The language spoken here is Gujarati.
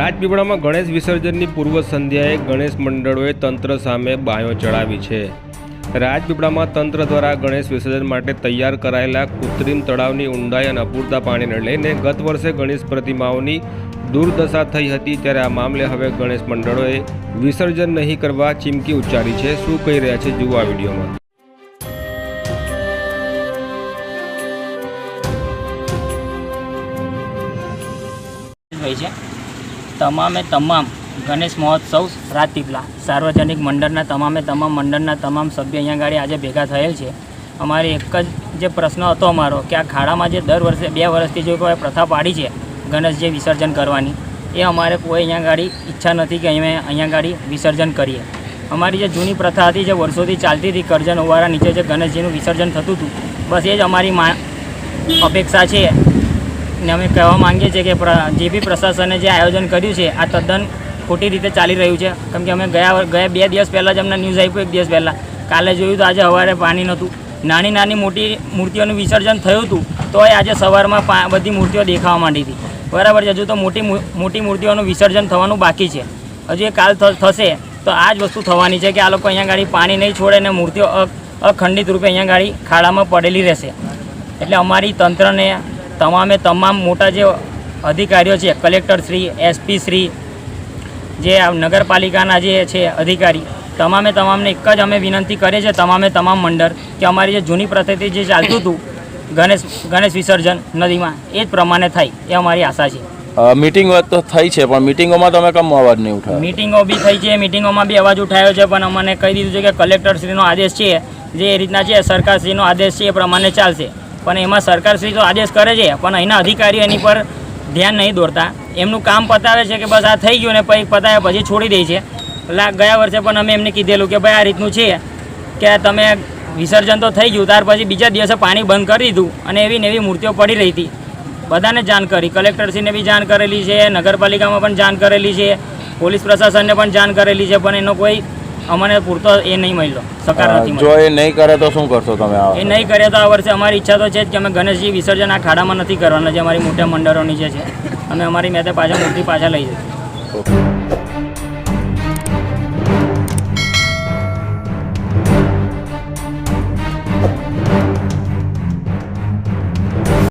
રાજપીપળામાં ગણેશ વિસર્જનની પૂર્વ સંધ્યાએ ગણેશ મંડળોએ તંત્ર સામે બાયો ચડાવી છે. રાજપીપળામાં તંત્ર દ્વારા ગણેશ વિસર્જન માટે તૈયાર કરાયેલા કૃત્રિમ તળાવની ઊંડાઈ અને અપૂરતા પાણીને લઈને ગત વર્ષે ગણેશ પ્રતિમાઓની દુર્દશા થઈ હતી ત્યારે આ મામલે હવે ગણેશ મંડળોએ વિસર્જન નહીં કરવા ચીમકી ઉચ્ચારી છે. શું કહી રહ્યા છે જુઓ આ વિડીયોમાં. હોય છે. તમામે તમામ ગણેશ મહોત્સવ રાજપીપળા સાર્વજનિક મંડળના તમામે તમામ મંડળના તમામ સભ્ય અહીંયા ગાડી આજે ભેગા થયેલ છે. અમારે એક જ જે પ્રશ્ન હતો અમારો કે આ ખાડામાં જે દર વર્ષે બે વર્ષથી જો કોઈ પ્રથા પાડી છે ગણેશ જે વિસર્જન કરવાની, એ અમારે કોઈ અહીંયા ગાડી ઈચ્છા નથી કે અમે અહીંયા ગાડી વિસર્જન કરીએ. અમારી જે જૂની પ્રથા હતી, જે વર્ષોથી ચાલતી હતી, કરજણ ઓવારા નીચે જે ગણેશજીનું વિસર્જન થતું હતું, બસ એ જ અમારી અપેક્ષા છે. ને અમે કહેવા માંગીએ છીએ કે જે બી પ્રશાસને જે આયોજન કર્યું છે, આ તદ્દન ખોટી રીતે ચાલી રહ્યું છે. કેમ કે અમે ગયા ગયા બે દિવસ પહેલાં જ અમને ન્યૂઝ આપ્યું એક દિવસ પહેલાં. કાલે જોયું તો આજે સવારે પાણી નહોતું. નાની નાની મોટી મૂર્તિઓનું વિસર્જન થયું હતું, તોય આજે સવારમાં બધી મૂર્તિઓ દેખાવા માંડી હતી. બરાબર છે, હજુ તો મોટી મોટી મૂર્તિઓનું વિસર્જન થવાનું બાકી છે. હજુ એ કાલ થશે, તો આ જ વસ્તુ થવાની છે કે આ લોકો અહીંયા ગાડી પાણી નહીં છોડે ને મૂર્તિઓ અખંડિત રૂપે અહીંયા ગાડી ખાડામાં પડેલી રહેશે. એટલે અમારી તંત્રને તમામે તમામ મોટા જે અધિકારીઓ છે કલેક્ટર શ્રી એસપી શ્રી જે આ નગરપાલિકાના જે છે અધિકારી તમામે તમામને એક જ અમે વિનંતી કરીએ છીએ તમામે તમામ મંડળ કે અમારી જે જૂની પ્રથાથી જે ચાલતું હતું ગણેશ ગણેશ વિસર્જન નદીમાં એ જ પ્રમાણે થાય એ અમારી આશા છે. મીટિંગ તો થઈ છે પણ મિટિંગોમાં તમે કમ અવાજ નહીં ઉઠાવ્યો? મિટિંગો બી થઈ છે મિટિંગોમાં બી અવાજ ઉઠાયો છે પણ અમને કહી દીધું છે કે કલેક્ટરશ્રીનો આદેશ છે જે એ રીતના છે સરકારશ્રીનો આદેશ છે એ પ્રમાણે ચાલશે. પણ એમાં સરકારશ્રી તો આદેશ કરે છે, પણ અહીંના અધિકારીઓ એની પર ધ્યાન નહીં દોરતા. એમનું કામ પતાવે છે કે બસ આ થઈ ગયું ને પછી પતાવ્યા પછી છોડી દે છે. એટલે ગયા વર્ષે પણ અમે એમને કીધેલું કે ભાઈ આ રીતનું છે કે તમે વિસર્જન તો થઈ ગયું, ત્યાર પછી બીજા દિવસે પાણી બંધ કરી દીધું અને એવી ને એવી મૂર્તિઓ પડી રહી હતી. બધાને જાણ કરી, કલેક્ટરશ્રીને બી જાણ કરેલી છે, નગરપાલિકામાં પણ જાણ કરેલી છે, પોલીસ પ્રશાસનને પણ જાણ કરેલી છે, પણ એનો કોઈ અમને પૂરતો એ નહીં મળ્યો. સકાર નથી જો એ નહીં કરે તો શું કરશો તમે એ નહીં કરે તો આ વર્ષે અમારી ઈચ્છા તો છે જ કે અમે ગણેશજી વિસર્જન આ ખાડામાં નથી કરવાના જે અમારી મોટા મંડળોની જે છે. અમે અમારી મેં પાછા મૂર્તિ પાછા લઈ જઈશું.